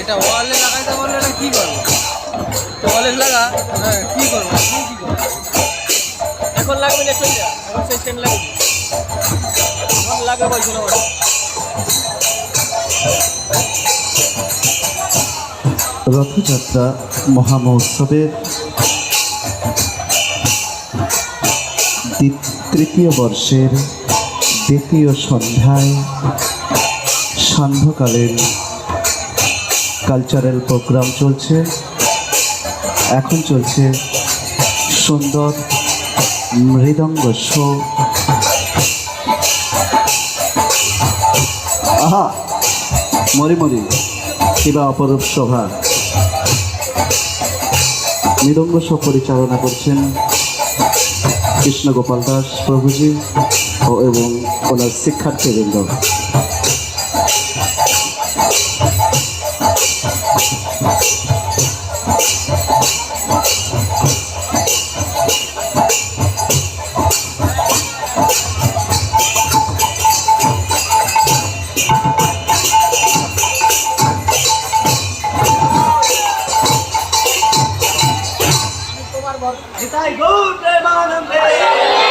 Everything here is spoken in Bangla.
এটা ওয়ালে লাগাইতে বললে এটা কি করব? ওয়ালে লাগা? হ্যাঁ কি করব? কি কি করব? এখন লাগবে না যা। এখন সেই লাগবে এখন লাগবে বলছো না ওটা। রথযাত্রা মহামহোৎসবের তৃতীয় বর্ষের দ্বিতীয় সন্ধ্যায় সান্ধ্যকালীন কালচারাল প্রোগ্রাম চলছে। এখন চলছে সুন্দর মৃদঙ্গ শো। আহা মরি মরি কিবা অপরূপ শোভা। মৃদঙ্গ শো পরিচালনা করছেন কৃষ্ণ গোপাল দাস প্রভুজি ও এবং ওনার শিক্ষার্থীবৃন্দ। बार बार जिताई गुड मानम